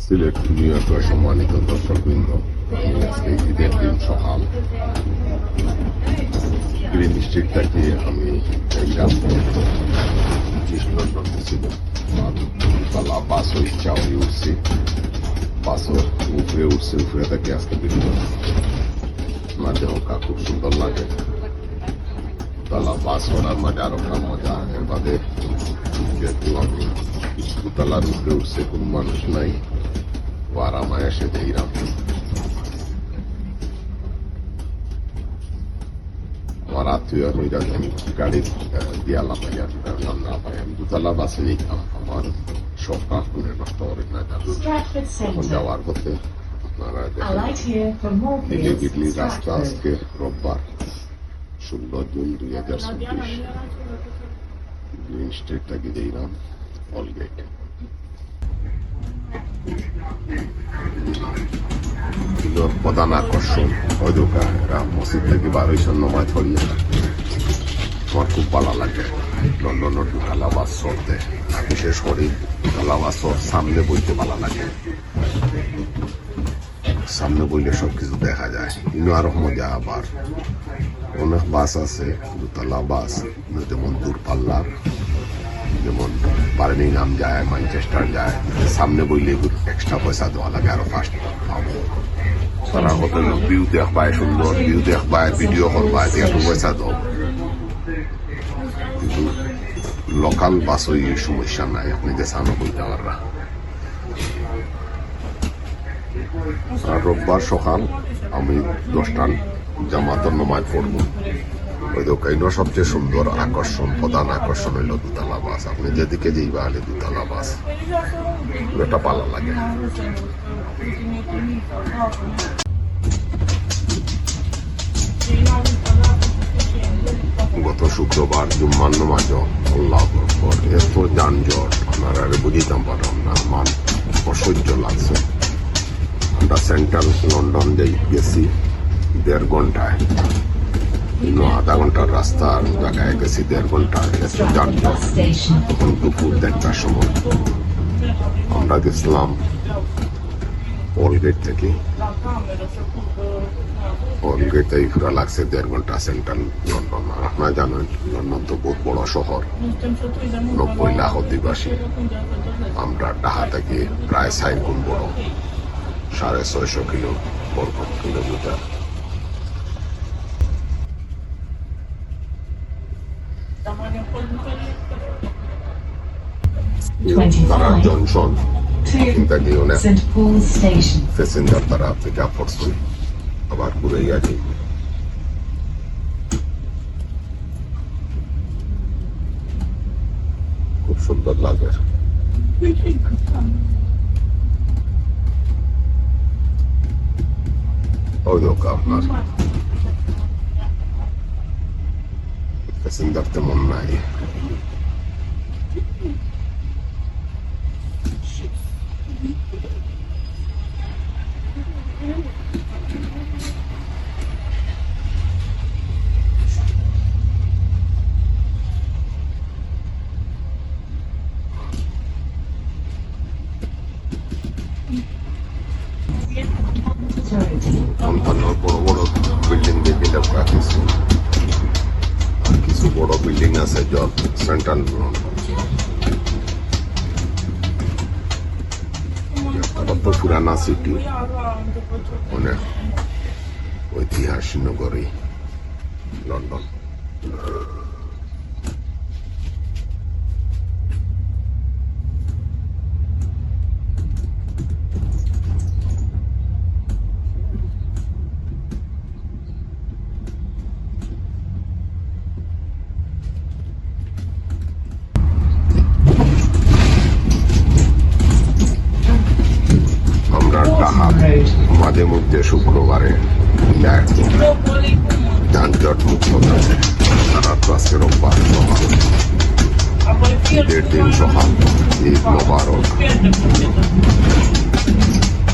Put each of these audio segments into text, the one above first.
Sylhet new সম্মানিত দর্শকবৃন্দ আজকে ঈদের দিন সকাল। গ্রিন স্ট্রিট থেকে আমি লন্ডন ছিল তালা বাস ওই চাউরি উঠছি। বাসের উপরে উঠছে, উপরে থেকে আজকে বিভিন্ন আমার দেহটা খুব সুন্দর লাগে। তালা বাস ওড়ার মাঝে আরও মজা এর বাদে যেহেতু আমি দুতলার উপরে উঠছে, কোনো মানুষ নাই। ও আরামায় এসে দেখলাম আমার আত্মীয় আমি গাড়ি দিয়ালাম পাইলাম না পাই আমি দুতলা বাসে যেতাম আমার সব নষ্ট করে না যান এখন যাওয়ার পথে আপনারা রাস্তা আজকে রোববার ষোলো জুন দুই হাজার চব্বিশ গ্রিন স্ট্রিট থেকে যেইলাম অলগেট প্রধান দোকান এরা মসজিদ থেকে বারোইশন নমাজ পড়িয়ে আমার খুব ভালো লাগে লন্ডনের কালাবাস চড়তে বিশেষ করে কালাবাসর সামনে বইতে ভালো লাগে সামনে বইলে সবকিছু দেখা যায় ইনো আরও মজা আবার অনেক বাস আছে দুতলা বাস যেমন দূরপাল্লার যেমন বার্মিংহাম যায়, ম্যানচেস্টার যায়, সামনে বইলে এক্সট্রা পয়সা দেওয়া লাগে আরও ফার্স্ট পাবো। তারা হোটেল ভিউ দেখবায়, সুন্দর ভিউ দেখবায় ভিডিও করবায় একটু পয়সা দাও। কিন্তু লোকাল বাস ওই সমস্যা নাই, আপনি যে সামনে বইতে পাররা রোববার সকাল আমি দশটার জামাতের নমাজ পড়ব। ওই দোকাইন সবচেয়ে সুন্দর আকর্ষণ, প্রধান আকর্ষণ হইল দুতলা বাস। আপনি যেদিকে যাইবা হলে দুতলা বাস। এটা ভালো লাগে। গত শুক্রবার জুম্মান নমাজ, আল্লাহ আকবর। এত যানজট আপনারা আরে বুঝিতাম পারলাম না, আমার অসহ্য লাগছে। আমরা সেন্ট্রাল লন্ডন যাই গেছি, দেড় ঘন্টায়। ইনো আধা ঘণ্টার রাস্তার জায়গায় গেছি, দেড় ঘণ্টা যানজট তখন দুপুর দেড়টার সময় আমরা গেছিলাম ওলগেট থেকে। ওলগেট থেকে ঘুরা লাগছে দেড় ঘণ্টা, সেন্ট্রাল লন্ডন। আর আপনারা জানেন, লন্ডন তো বহুত বড় শহর, নব্বই লাখ অধিবাসী। আমরা ডাহা থেকে প্রায় ষাট গুণ বড়, সাড়ে ছয়শো কিলো, বর্গ কিলোমিটার। তারা 25 জনসন to থেকে অনেক St Paul's Station. প্যাসেঞ্জার তারা পিক আপ করছে আবার ঘুরে গেছে খুব সুন্দর লাগে অন্যান্য বড় বড় বিল্ডিং দেখে দেখা কিছু আর বিল্ডিং আছে যত সেন্ট্রাল পুরানা সিটি অনেক ঐতিহাসিক নগরী লন্ডন আমরা ডাহা মাঝে মধ্যে শুক্রবারে যানজট মুক্ত থাকে তো আজকে রোববার সকাল ঈদের দিন সকাল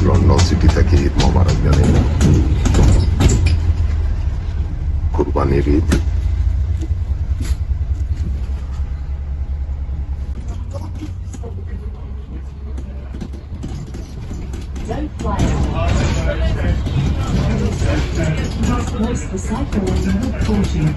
লন্ডন সিটি থেকে ঈদ মোবারক জানাই কুরবানির Eid. Place the cycle with caution.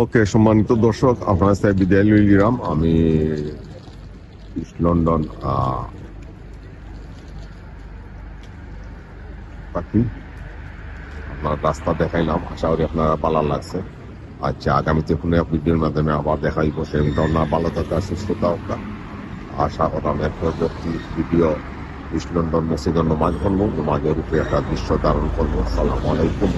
ওকে সম্মানিত দর্শক আপনার সাথে বিদায় লই নিলাম আমি ইস্ট লন্ডন পাখি। আপনার রাস্তা দেখাইলাম, আশা করি আপনারা ভালো লাগছে। আচ্ছা আগামীতে কোনো ভিডিওর মাধ্যমে আবার দেখাই বসে না ভালো থাকা, সুস্থ থাকা। আশা করলাম এর পরবর্তী ভিডিও ইস্ট লন্ডন মসজিদের নমাজ মাঝের নমাজের উপরে একটা দৃশ্য ধারণ করব। সালাম আলাইকুম।